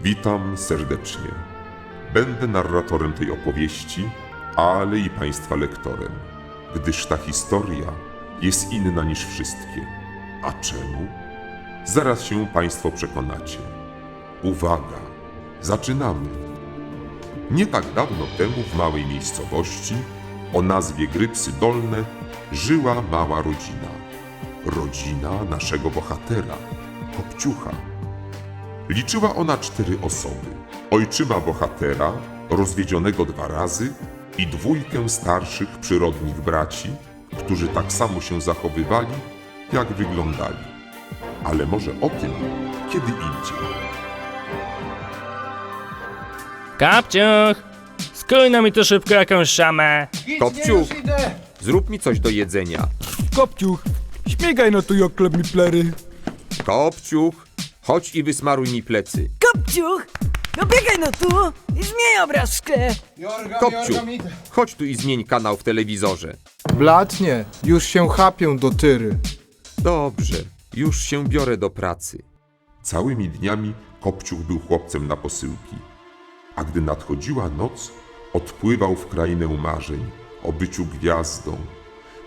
Witam serdecznie. Będę narratorem tej opowieści, ale i Państwa lektorem, gdyż ta historia jest inna niż wszystkie. A czemu? Zaraz się Państwo przekonacie. Uwaga, zaczynamy. Nie tak dawno temu w małej miejscowości o nazwie Grypsy Dolne żyła mała rodzina. Rodzina naszego bohatera, Kopciucha. Liczyła ona cztery osoby. Ojczyma bohatera, rozwiedzionego dwa razy i dwójkę starszych przyrodnich braci, którzy tak samo się zachowywali, jak wyglądali. Ale może o tym kiedy indziej. Kapciuch! Skój na mi tu szybko jakąś szamę. Kopciuch, zrób mi coś do jedzenia. Kopciuch, śmigaj no tu jak plery. Kopciuch, chodź i wysmaruj mi plecy. Kopciuch! No biegaj no tu i zmień obraz w szkle. Kopciuch, chodź tu i zmień kanał w telewizorze. Blatnie, już się chapię do tyry. Dobrze, już się biorę do pracy. Całymi dniami Kopciuch był chłopcem na posyłki, a gdy nadchodziła noc, odpływał w krainę marzeń o byciu gwiazdą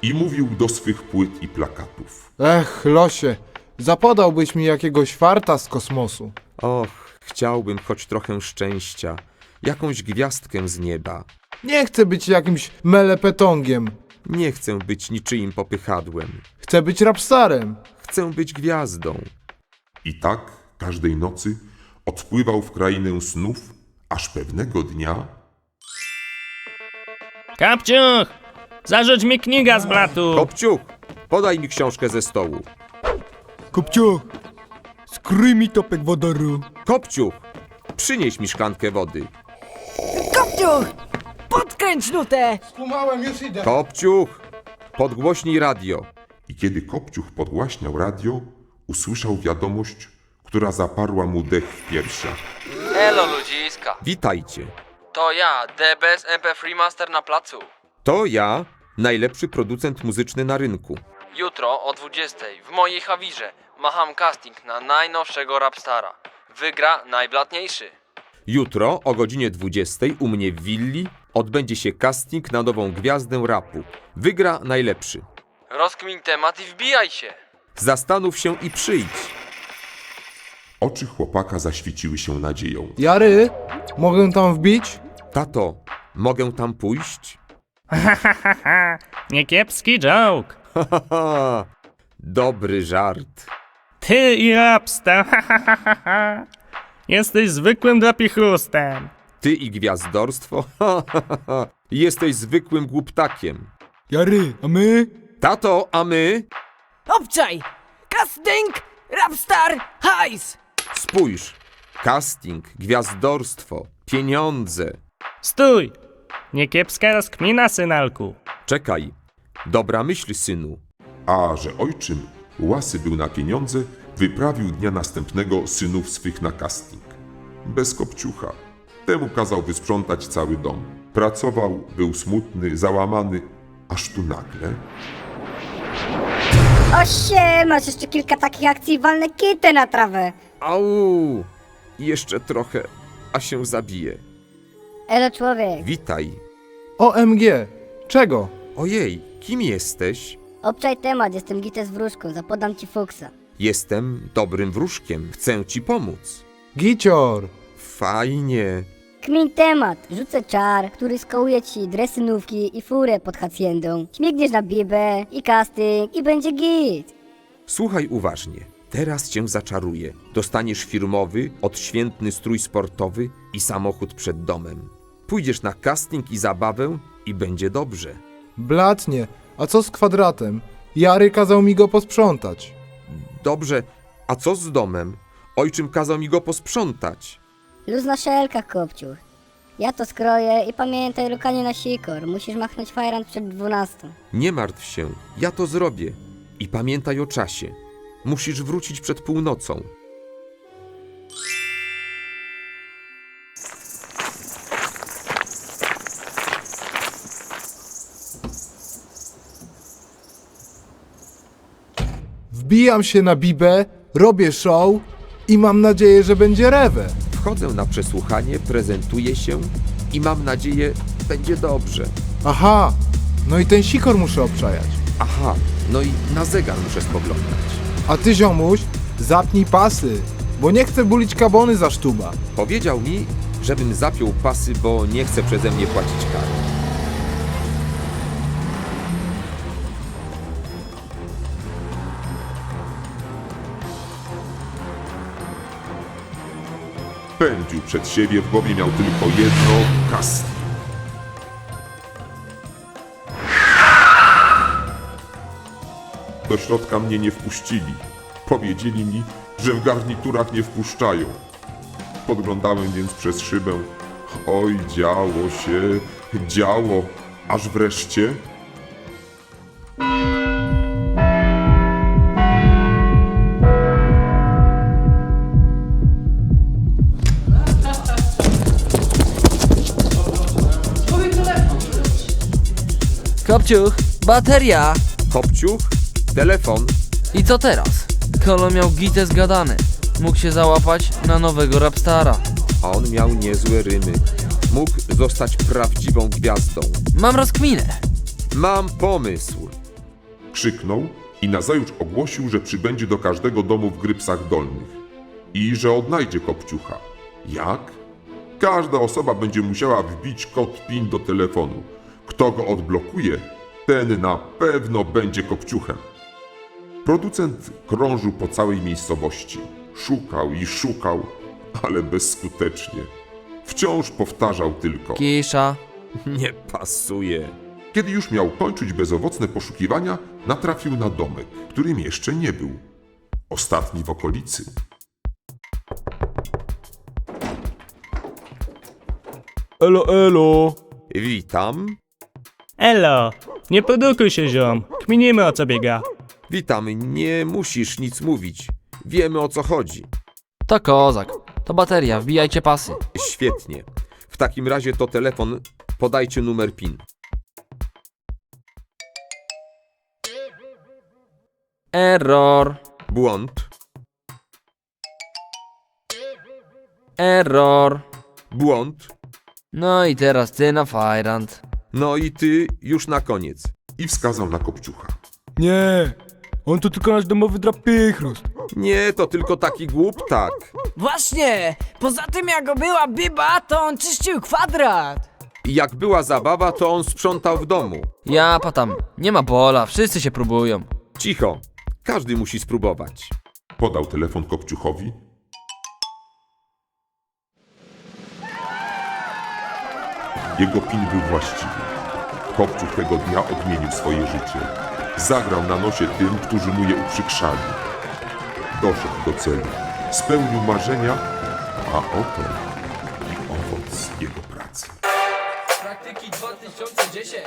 i mówił do swych płyt i plakatów. Ech, losie, zapodałbyś mi jakiegoś farta z kosmosu. Och, chciałbym choć trochę szczęścia, jakąś gwiazdkę z nieba. Nie chcę być jakimś melepetongiem. Nie chcę być niczyim popychadłem. Chcę być rapstarem. Chcę być gwiazdą. I tak każdej nocy odpływał w krainę snów, aż pewnego dnia Kapciuch! Zarzuć mi kniga z blatu. Kopciuch, podaj mi książkę ze stołu. Kopciuch, skryj mi topek wodoru. Kopciuch, przynieś mi szklankę wody. Kopciuch! Podkręć nutę! Kopciuch, podgłośnij radio. i kiedy Kopciuch podgłaśniał radio, usłyszał wiadomość, która zaparła mu dech w piersiach. Elo ludziska, Witajcie. to ja, DBS MP3 Master na placu. To ja, najlepszy producent muzyczny na rynku. Jutro o 20 w mojej hawirze macham casting na najnowszego rapstara. Wygra najblatniejszy. Jutro o godzinie 20 u mnie w willi odbędzie się casting na nową gwiazdę rapu. Wygra najlepszy. Rozkmin temat i wbijaj się. Zastanów się i przyjdź. Oczy chłopaka zaświeciły się nadzieją. Jary, mogę tam wbić? Tato, mogę tam pójść? Niekiepski joke. Haha, dobry żart. Ty i rapster, hahaha. Jesteś zwykłym drapichustem. Ty i gwiazdorstwo? Jesteś zwykłym głuptakiem. Jary, a my? Tato, a my? Obczaj! Casting! Rapstar! Hajs! Spójrz. Casting, gwiazdorstwo, pieniądze. Stój! Niekiepska rozkmina, synalku. Czekaj. Dobra myśl, synu. A że ojczym łasy był na pieniądze, wyprawił dnia następnego synów swych na casting. Bez kopciucha. Temu kazał wysprzątać cały dom. Pracował, był smutny, załamany, aż tu nagle O się, masz jeszcze kilka takich akcji i walne kitę na trawę. Au! Jeszcze trochę, a się zabije. Elo człowiek, Witaj. OMG, czego? Ojej, kim jesteś? obczaj temat, jestem gites wróżką, zapodam ci fuksa. Jestem dobrym wróżkiem. Chcę ci pomóc. Gicior. Fajnie. Kmin temat, rzucę czar, który skołuje ci dresynówki i furę pod hacjendą. Śmigniesz na bibę i casting i będzie git. Słuchaj uważnie. Teraz cię zaczaruję. Dostaniesz firmowy, odświętny strój sportowy i samochód przed domem. Pójdziesz na casting i zabawę i będzie dobrze. Blatnie, a co z kwadratem? Jary kazał mi go posprzątać. Dobrze, a co z domem? Ojczym kazał mi go posprzątać. Luz na szelkach, kopciuch. Ja to skroję i pamiętaj rukanie na sikor, musisz machnąć fajran przed dwunastą. Nie martw się, ja to zrobię. I pamiętaj o czasie. Musisz wrócić przed północą. Wbijam się na bibę, robię show i mam nadzieję, że będzie rewę. Wchodzę na przesłuchanie, prezentuję się i mam nadzieję, będzie dobrze. Aha, no i ten sikor muszę obczajać. Aha, no i na zegar muszę spoglądać. A ty ziomuś, zapnij pasy, bo nie chcę bulić kabony za sztuba. Powiedział mi, żebym zapiął pasy, bo nie chce przeze mnie płacić kary. Pędził przed siebie, w głowie miał tylko jedno casting. Do środka mnie nie wpuścili. Powiedzieli mi, że w garniturach nie wpuszczają. Podglądałem więc przez szybę. Oj, działo się, działo, aż wreszcie Kopciuch, bateria! Kopciuch, telefon. I co teraz? Kolo miał gitę zgadane. Mógł się załapać na nowego Rapstara. A on miał niezłe rymy. Mógł zostać prawdziwą gwiazdą. Mam rozkminę. Mam pomysł. krzyknął i nazajutrz ogłosił, że przybędzie do każdego domu w Grypsach Dolnych i że odnajdzie Kopciucha. Jak? Każda osoba będzie musiała wbić kod PIN do telefonu. Kto go odblokuje, ten na pewno będzie Kopciuchem. Producent krążył po całej miejscowości. Szukał i szukał, ale bezskutecznie. Wciąż powtarzał tylko. Kisza. Nie pasuje. Kiedy już miał kończyć bezowocne poszukiwania, natrafił na domek, którym jeszcze nie był. Ostatni w okolicy. Elo, elo. Witam. Elo, nie produkuj się ziom, kminimy o co biega. Witam. Nie musisz nic mówić. Wiemy o co chodzi. To kozak. To bateria, wbijajcie pasy. Świetnie. W takim razie to telefon. Podajcie numer PIN. Error. Błąd. Error. Błąd. No i teraz ty na fajrant. No i ty już na koniec. I wskazał na Kopciucha. Nie, on to tylko nasz domowy drapiechtros. Nie, to tylko taki głuptak. Właśnie! Poza tym jak go była biba, to on czyścił kwadrat! I jak była zabawa, to on sprzątał w domu. Ja patam. Nie ma bola, wszyscy się próbują. Cicho. Każdy musi spróbować. Podał telefon Kopciuchowi. Jego PIN był właściwy. Kopciuch tego dnia odmienił swoje życie. Zagrał na nosie tym, którzy mu je uprzykrzali. Doszedł do celu. Spełnił marzenia, a oto i owoc jego pracy. Praktyki 2010.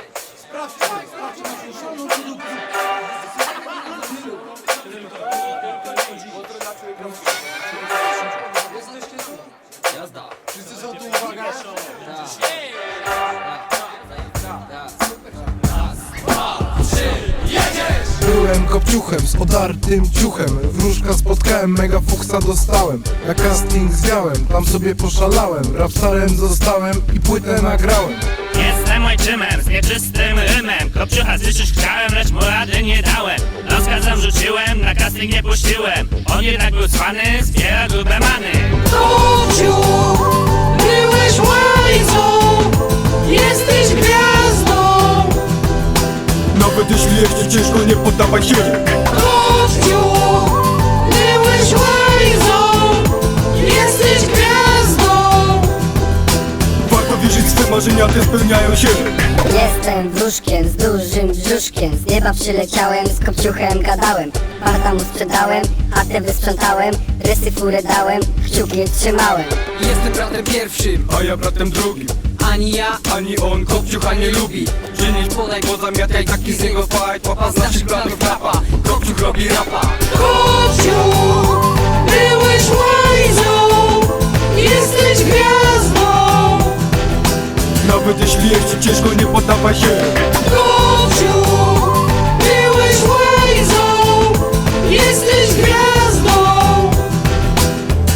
Kopciuchem z odartym ciuchem. Wróżka spotkałem, mega fuksa dostałem. Na casting zwiałem, tam sobie poszalałem. Rapstarem zostałem i płytę nagrałem. Jestem ojczymem z nieczystym rymem. Kopciucha zliczyć chciałem, lecz mu rady nie dałem. Rozkazem rzuciłem, na casting nie puściłem. On jednak był cwany, zbiera grube many ciężko, nie poddawaj się. Kopciu! Byłeś łajzą! Jesteś gwiazdą! Warto wierzyć, swe marzenia te spełniają się. Jestem wróżkiem z dużym brzuszkiem Z nieba przyleciałem, z kopciuchem gadałem Parta mu sprzedałem, chatę wysprzątałem Rysy furę dałem, kciuki trzymałem Jestem bratem pierwszym, A ja bratem drugim, ani ja, ani on kopciucha nie lubi. czynić podaj Bo zamiatkaj taki z niego fight, papa z naszych planów rapa. Kopciuch robi rapa. Kopciu! Byłeś łajzą! Jesteś gwiazdą! Nawet jeśli jest ci ciężko, nie poddawaj się. Kopciu! Byłeś łajzą! Jesteś gwiazdą!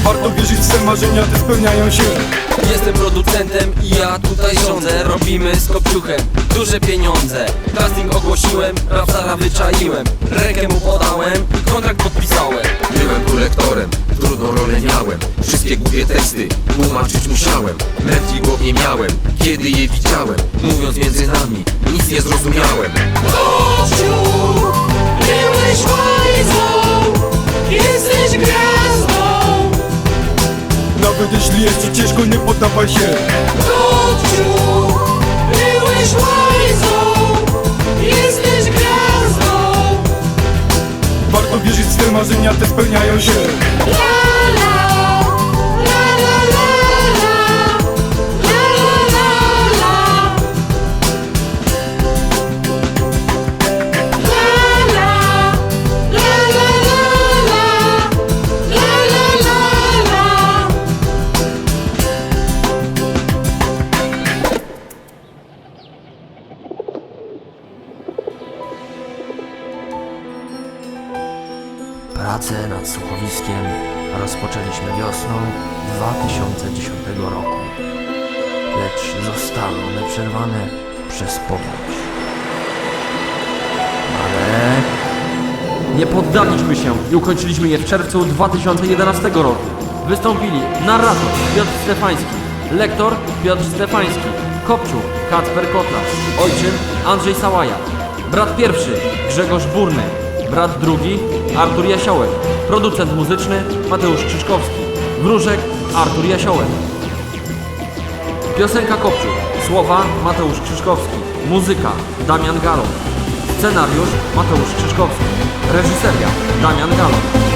Warto wierzyć w swe marzenia te spełniają się Jestem producentem i ja tutaj rządzę. Robimy z kopciuchem duże pieniądze. Casting ogłosiłem, rapsara wyczaiłem Rękę mu podałem i kontrakt podpisałem. Byłem tu lektorem, trudną rolę miałem. Wszystkie głupie teksty tłumaczyć musiałem. Mętli głow nie miałem, kiedy je widziałem. Mówiąc między nami, nic nie zrozumiałem. Byłeś łajzą, jesteś Nawet jeśli jest ci ciężko, nie poddawaj się. Kopciu, byłeś łajzą, jesteś gwiazdą. Warto wierzyć w swe marzenia, te spełniają się one przerwane przez powódź. Ale nie poddaliśmy się i ukończyliśmy je w czerwcu 2011 roku. Wystąpili narrator Piotr Stefański, lektor Piotr Stefański, Kopciu Kacper Kotlas, ojczym Andrzej Sałaja, brat pierwszy Grzegorz Burny, brat drugi Artur Jasiołek, producent muzyczny Mateusz Krzyżkowski, wróżek Artur Jasiołek. Piosenka Kopciu, słowa Mateusz Krzyżkowski, muzyka Damian Galon, scenariusz Mateusz Krzyżkowski, reżyseria Damian Galon.